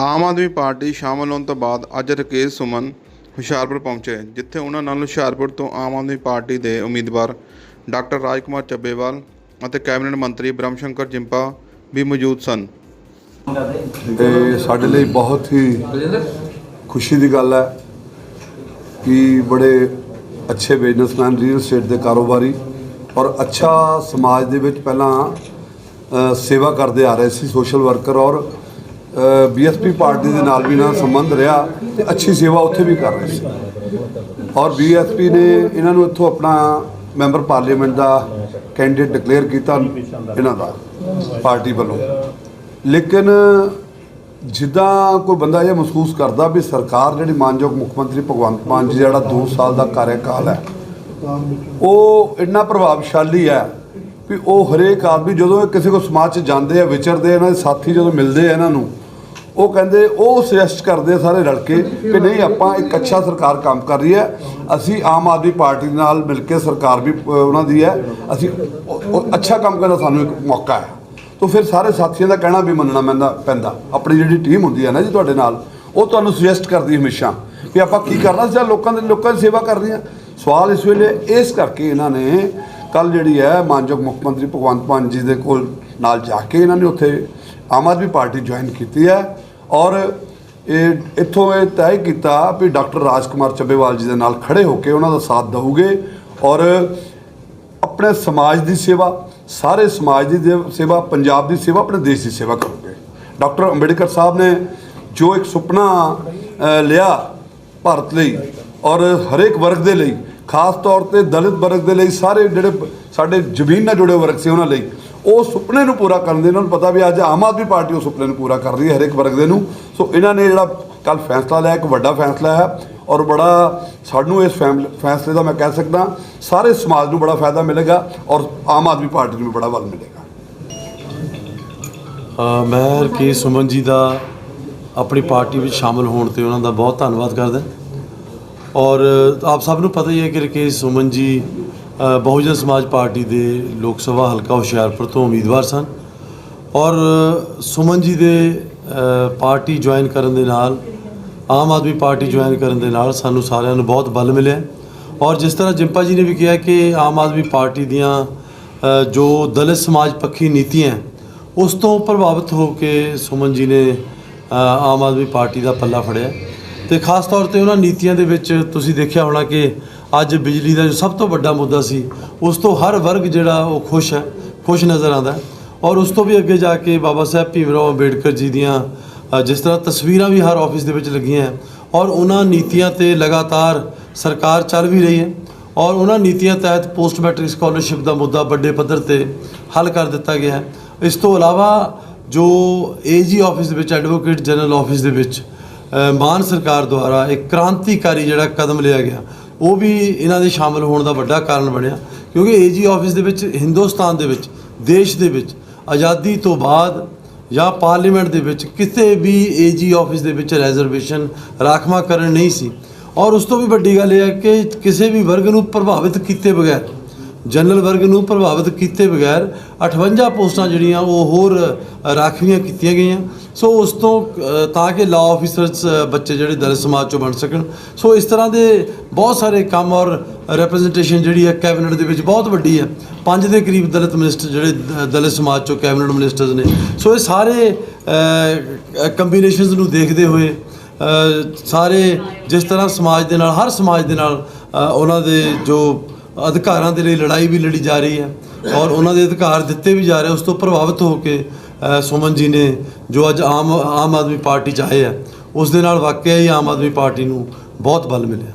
Aam Aadmi party ਸ਼ਾਮਲ ਹੋਣ ਤੋਂ ਬਾਅਦ ਅੱਜ ਰਕੇਸ਼ ਸੁਮਨ ਹੁਸ਼ਿਆਰਪੁਰ ਪਹੁੰਚੇ, ਜਿੱਥੇ ਉਹਨਾਂ ਨਾਲ ਹੁਸ਼ਿਆਰਪੁਰ ਤੋਂ ਆਮ ਆਦਮੀ ਪਾਰਟੀ ਦੇ ਉਮੀਦਵਾਰ ਡਾਕਟਰ ਰਾਜਕੁਮਾਰ ਚੱਬੇਵਾਲ ਅਤੇ ਕੈਬਨਿਟ ਮੰਤਰੀ ਬ੍ਰਹਮ ਸ਼ੰਕਰ ਜਿੰਪਾ ਵੀ ਮੌਜੂਦ ਸਨ। ਤੇ ਸਾਡੇ ਲਈ ਬਹੁਤ ਹੀ ਖੁਸ਼ੀ ਦੀ ਗੱਲ ਹੈ ਕਿ ਬੜੇ ਅੱਛੇ ਬਿਜ਼ਨਸਮੈਨ ਰੀਅਲ ਸਟੇਟ ਦੇ ਕਾਰੋਬਾਰੀ ਔਰ ਅੱਛਾ ਸਮਾਜ ਦੇ ਵਿੱਚ ਪਹਿਲਾਂ ਸੇਵਾ ਕਰਦੇ ਆ ਰਹੇ ਸੀ ਸੋਸ਼ਲ ਵਰਕਰ ਔਰ ਬੀਐਸਪੀ ਪਾਰਟੀ ਦੇ ਨਾਲ ਵੀ ਇਹਨਾਂ ਦਾ ਸੰਬੰਧ ਰਿਹਾ ਤੇ ਅੱਛੀ ਸੇਵਾ ਉੱਥੇ ਵੀ ਕਰ ਰਹੇ ਸੀ। ਔਰ ਬੀਐਸਪੀ ਨੇ ਇਹਨਾਂ ਨੂੰ ਇੱਥੋਂ ਆਪਣਾ ਮੈਂਬਰ ਪਾਰਲੀਮੈਂਟ ਦਾ ਕੈਂਡੀਡੇਟ ਡਿਕਲੇਅਰ ਕੀਤਾ ਇਹਨਾਂ ਦਾ ਪਾਰਟੀ ਵੱਲੋਂ। ਲੇਕਿਨ ਜਿੱਦਾਂ ਕੋਈ ਬੰਦਾ ਇਹ ਮਹਿਸੂਸ ਕਰਦਾ ਵੀ ਸਰਕਾਰ ਜਿਹੜੀ ਮਾਨਯੋਗ ਮੁੱਖ ਮੰਤਰੀ ਭਗਵੰਤ ਮਾਨ ਜੀ ਜਿਹੜਾ 2 ਸਾਲ ਦਾ ਕਾਰਜਕਾਲ ਹੈ, ਉਹ ਇੰਨਾ ਪ੍ਰਭਾਵਸ਼ਾਲੀ ਹੈ ਵੀ ਉਹ ਹਰੇਕ ਆਦਮੀ ਜਦੋਂ ਇਹ ਕਿਸੇ ਕੋ ਸਮਾਜ 'ਚ ਜਾਂਦੇ ਆ, ਵਿਚਰਦੇ ਇਹਨਾਂ ਦੇ ਸਾਥੀ ਜਦੋਂ ਮਿਲਦੇ ਆ ਇਹਨਾਂ ਨੂੰ ਉਹ ਕਹਿੰਦੇ ਉਹ ਸੁਜੈਸਟ ਕਰਦੇ ਸਾਰੇ ਰਲ ਕੇ ਕਿ ਨਹੀਂ, ਆਪਾਂ ਇੱਕ ਅੱਛਾ ਸਰਕਾਰ ਕੰਮ ਕਰ ਰਹੀ ਹੈ। ਅਸੀਂ ਆਮ ਆਦਮੀ ਪਾਰਟੀ ਦੇ ਨਾਲ ਮਿਲ ਕੇ ਸਰਕਾਰ ਵੀ ਉਹਨਾਂ ਦੀ ਹੈ। ਅਸੀਂ ਅੱਛਾ ਕੰਮ ਕਰਨ ਦਾ ਸਾਨੂੰ ਇੱਕ ਮੌਕਾ ਹੈ। ਤਾਂ ਫਿਰ ਸਾਰੇ ਸਾਥੀਆਂ ਦਾ ਕਹਿਣਾ ਵੀ ਮੰਨਣਾ ਪੈਂਦਾ ਪੈਂਦਾ। ਆਪਣੀ ਜਿਹੜੀ ਟੀਮ ਹੁੰਦੀ ਹੈ ਨਾ ਜੀ ਤੁਹਾਡੇ ਨਾਲ, ਉਹ ਤੁਹਾਨੂੰ ਸੁਜੈਸਟ ਕਰਦੀ ਹਮੇਸ਼ਾ ਵੀ ਆਪਾਂ ਕੀ ਕਰਨਾ ਜਾਂ ਲੋਕਾਂ ਦੇ, ਲੋਕਾਂ ਦੀ ਸੇਵਾ ਕਰਨੀ ਹੈ ਸਵਾਲ ਇਸ ਵੇਲੇ ਇਸ ਕਰਕੇ ਇਹਨਾਂ ਨੇ ਕੱਲ ਜਿਹੜੀ ਹੈ ਮਾਨਯੋਗ ਮੁੱਖ ਮੰਤਰੀ ਭਗਵੰਤ ਮਾਨ ਜੀ ਦੇ ਕੋਲ ਨਾਲ ਜਾ ਕੇ ਇਹਨਾਂ ਨੇ ਉੱਥੇ ਆਮ ਆਦਮੀ ਪਾਰਟੀ ਜੁਆਇਨ ਕੀਤੀ ਹੈ। ਔਰ ਇਹ ਇੱਥੋਂ ਇਹ ਤੈਅ ਕੀਤਾ ਵੀ ਡਾਕਟਰ ਰਾਜਕੁਮਾਰ ਚੱਬੇਵਾਲ ਜੀ ਦੇ ਨਾਲ ਖੜੇ ਹੋ ਕੇ ਉਹਨਾਂ ਦਾ ਸਾਥ ਦਊਗੇ ਔਰ ਆਪਣੇ ਸਮਾਜ ਦੀ ਸੇਵਾ, ਸਾਰੇ ਸਮਾਜ ਦੀ ਦੇ- ਸੇਵਾ, ਪੰਜਾਬ ਦੀ ਸੇਵਾ, ਆਪਣੇ ਦੇਸ਼ ਦੀ ਸੇਵਾ ਕਰੋਗੇ। ਡਾਕਟਰ ਅੰਬੇਡਕਰ ਸਾਹਿਬ ਨੇ ਜੋ ਇੱਕ ਸੁਪਨਾ ਲਿਆ ਭਾਰਤ ਲਈ ਔਰ ਹਰੇਕ ਵਰਗ ਦੇ ਲਈ, ਖਾਸ ਤੌਰ ਤੇ ਦਲਿਤ ਵਰਗ ਦੇ ਲਈ, ਸਾਰੇ ਜਿਹੜੇ ਸਾਡੇ ਜ਼ਮੀਨ ਨਾਲ ਜੁੜੇ ਵਰਗ ਸੀ ਉਹਨਾਂ ਲਈ ਉਹ ਸੁਪਨੇ ਨੂੰ ਪੂਰਾ ਕਰਨ ਦੇ, ਇਹਨਾਂ ਨੂੰ ਪਤਾ ਵੀ ਅੱਜ ਆਮ ਆਦਮੀ ਪਾਰਟੀ ਉਹ ਸੁਪਨੇ ਨੂੰ ਪੂਰਾ ਕਰ ਰਹੀ ਹੈ ਹਰੇਕ ਵਰਗ ਦੇ ਨੂੰ। ਸੋ ਇਹਨਾਂ ਨੇ ਜਿਹੜਾ ਕੱਲ ਫੈਸਲਾ ਲਿਆ, ਇੱਕ ਵੱਡਾ ਫੈਸਲਾ ਹੈ ਔਰ ਬੜਾ ਸਾਨੂੰ ਇਸ ਫੈਮਲ- ਫੈਸਲੇ ਦਾ ਮੈਂ ਕਹਿ ਸਕਦਾ, ਸਾਰੇ ਸਮਾਜ ਨੂੰ ਬੜਾ ਫਾਇਦਾ ਮਿਲੇਗਾ ਔਰ ਆਮ ਆਦਮੀ ਪਾਰਟੀ ਨੂੰ ਵੀ ਬੜਾ ਬਲ ਮਿਲੇਗਾ। ਮੈਂ ਰਕੇਸ਼ ਸੁਮਨ ਜੀ ਦਾ ਆਪਣੀ ਪਾਰਟੀ ਵਿੱਚ ਸ਼ਾਮਲ ਹੋਣ ਤੇ ਉਹਨਾਂ ਦਾ ਬਹੁਤ ਧੰਨਵਾਦ ਕਰਦਾ। ਔਰ ਆਪ ਸਭ ਨੂੰ ਪਤਾ ਹੀ ਹੈ ਕਿ ਰਕੇਸ਼ ਸੁਮਨ ਜੀ ਬਹੁਜਨ ਸਮਾਜ ਪਾਰਟੀ ਦੇ ਲੋਕ ਸਭਾ ਹਲਕਾ ਹੁਸ਼ਿਆਰਪੁਰ ਤੋਂ ਉਮੀਦਵਾਰ ਸਨ ਔਰ ਸੁਮਨ ਜੀ ਦੇ ਪਾਰਟੀ ਜੁਆਇਨ ਕਰਨ ਦੇ ਨਾਲ, ਆਮ ਆਦਮੀ ਪਾਰਟੀ ਜੁਆਇਨ ਕਰਨ ਦੇ ਨਾਲ ਸਾਨੂੰ ਸਾਰਿਆਂ ਨੂੰ ਬਹੁਤ ਬਲ ਮਿਲਿਆ ਔਰ ਜਿਸ ਤਰ੍ਹਾਂ ਜਿੰਪਾ ਜੀ ਨੇ ਵੀ ਕਿਹਾ ਕਿ ਆਮ ਆਦਮੀ ਪਾਰਟੀ ਦੀਆਂ ਜੋ ਦਲਿਤ ਸਮਾਜ ਪੱਖੀ ਨੀਤੀਆਂ ਉਸ ਤੋਂ ਪ੍ਰਭਾਵਿਤ ਹੋ ਕੇ ਸੁਮਨ ਜੀ ਨੇ ਆਮ ਆਦਮੀ ਪਾਰਟੀ ਦਾ ਪੱਲਾ ਫੜਿਆ। ਤੇ ਖਾਸ ਤੌਰ ਤੇ ਉਹਨਾਂ ਨੀਤੀਆਂ ਦੇ ਵਿੱਚ ਤੁਸੀਂ ਦੇਖਿਆ ਹੋਣਾ ਕਿ ਅੱਜ ਬਿਜਲੀ ਦਾ ਜੋ ਸਭ ਤੋਂ ਵੱਡਾ ਮੁੱਦਾ ਸੀ, ਉਸ ਤੋਂ ਹਰ ਵਰਗ ਜਿਹੜਾ ਉਹ ਖੁਸ਼ ਹੈ, ਖੁਸ਼ ਨਜ਼ਰ ਆਉਂਦਾ ਔਰ ਉਸ ਤੋਂ ਵੀ ਅੱਗੇ ਜਾ ਕੇ ਬਾਬਾ ਸਾਹਿਬ ਭੀਮਰਾਓ ਅੰਬੇਡਕਰ ਜੀ ਦੀਆਂ ਜਿਸ ਤਰ੍ਹਾਂ ਤਸਵੀਰਾਂ ਵੀ ਹਰ ਆਫਿਸ ਦੇ ਵਿੱਚ ਲੱਗੀਆਂ ਹੈ ਔਰ ਉਹਨਾਂ ਨੀਤੀਆਂ ਤੇ ਲਗਾਤਾਰ ਸਰਕਾਰ ਚੱਲ ਵੀ ਰਹੀ ਹੈ ਔਰ ਉਹਨਾਂ ਨੀਤੀਆਂ ਤਹਿਤ ਪੋਸਟ ਮੈਟ੍ਰਿਕ ਸਕਾਲਰਸ਼ਿਪ ਦਾ ਮੁੱਦਾ ਵੱਡੇ ਪੱਧਰ ਤੇ ਹੱਲ ਕਰ ਦਿੱਤਾ ਗਿਆ ਹੈ। ਇਸ ਤੋਂ ਇਲਾਵਾ ਜੋ ਏਜੀ ਆਫਿਸ ਦੇ ਵਿੱਚ ਐਡਵੋਕੇਟ ਜਨਰਲ ਆਫਿਸ ਦੇ ਵਿੱਚ ਮਾਨ ਸਰਕਾਰ ਦੁਆਰਾ ਇੱਕ ਕ੍ਰਾਂਤੀਕਾਰੀ ਜਿਹੜਾ ਕਦਮ ਲਿਆ ਗਿਆ, ਉਹ ਵੀ ਇਹਨਾਂ ਦੇ ਸ਼ਾਮਲ ਹੋਣ ਦਾ ਵੱਡਾ ਕਾਰਨ ਬਣਿਆ। ਕਿਉਂਕਿ ਏਜੀ ਆਫਿਸ ਦੇ ਵਿੱਚ, ਹਿੰਦੁਸਤਾਨ ਦੇ ਵਿੱਚ, ਦੇਸ਼ ਦੇ ਵਿੱਚ ਆਜ਼ਾਦੀ ਤੋਂ ਬਾਅਦ ਜਾਂ ਪਾਰਲੀਮੈਂਟ ਦੇ ਵਿੱਚ ਕਿਸੇ ਵੀ ਏਜੀ ਆਫਿਸ ਦੇ ਵਿੱਚ ਰਿਜ਼ਰਵੇਸ਼ਨ ਰਾਖਵਾਂਕਰਨ ਨਹੀਂ ਸੀ। ਔਰ ਉਸ ਤੋਂ ਵੀ ਵੱਡੀ ਗੱਲ ਇਹ ਹੈ ਕਿ ਕਿਸੇ ਵੀ ਵਰਗ ਨੂੰ ਪ੍ਰਭਾਵਿਤ ਕੀਤੇ ਬਗੈਰ ਜਨਰਲ ਵਰਗ ਨੂੰ ਪ੍ਰਭਾਵਿਤ ਕੀਤੇ ਬਗੈਰ 58 ਪੋਸਟਾਂ ਜਿਹੜੀਆਂ ਉਹ ਹੋਰ ਰਾਖਵੀਆਂ ਕੀਤੀਆਂ ਗਈਆਂ। ਸੋ ਉਸ ਤੋਂ ਤਾਂ ਕਿ ਲਾਅ ਆਫੀਸਰਸ ਬੱਚੇ ਜਿਹੜੇ ਦਲਿਤ ਸਮਾਜ ਚੋਂ ਬਣ ਸਕਣ। ਸੋ ਇਸ ਤਰ੍ਹਾਂ ਦੇ ਬਹੁਤ ਸਾਰੇ ਕੰਮ ਔਰ ਰਿਪਰੈਜ਼ੈਂਟੇਸ਼ਨ ਜਿਹੜੀ ਹੈ ਕੈਬਨਿਟ ਦੇ ਵਿੱਚ ਬਹੁਤ ਵੱਡੀ ਹੈ। ਪੰਜ ਦੇ ਕਰੀਬ ਦਲਿਤ ਮਿਨਿਸਟਰ ਜਿਹੜੇ ਦਲਿਤ ਸਮਾਜ ਚੋਂ ਕੈਬਨਿਟ ਮਿਨਿਸਟਰਸ ਨੇ। ਸੋ ਇਹ ਸਾਰੇ ਕੰਬੀਨੇਸ਼ਨਸ ਨੂੰ ਦੇਖਦੇ ਹੋਏ ਸਾਰੇ ਜਿਸ ਤਰ੍ਹਾਂ ਸਮਾਜ ਦੇ ਨਾਲ, ਹਰ ਸਮਾਜ ਦੇ ਨਾਲ ਉਹਨਾਂ ਦੇ ਜੋ ਅਧਿਕਾਰਾਂ ਦੇ ਲਈ ਲੜਾਈ ਵੀ ਲੜੀ ਜਾ ਰਹੀ ਹੈ ਔਰ ਉਹਨਾਂ ਦੇ ਅਧਿਕਾਰ ਦਿੱਤੇ ਵੀ ਜਾ ਰਹੇ, ਉਸ ਤੋਂ ਪ੍ਰਭਾਵਿਤ ਹੋ ਕੇ ਸੁਮਨ ਜੀ ਨੇ ਜੋ ਅੱਜ ਆਮ ਆਮ ਆਦਮੀ ਪਾਰਟੀ ਚ ਆਏ ਆ, ਉਸ ਦੇ ਨਾਲ ਵਾਕਿਆ ਹੀ ਆਮ ਆਦਮੀ ਪਾਰਟੀ ਨੂੰ ਬਹੁਤ ਬਲ ਮਿਲਿਆ।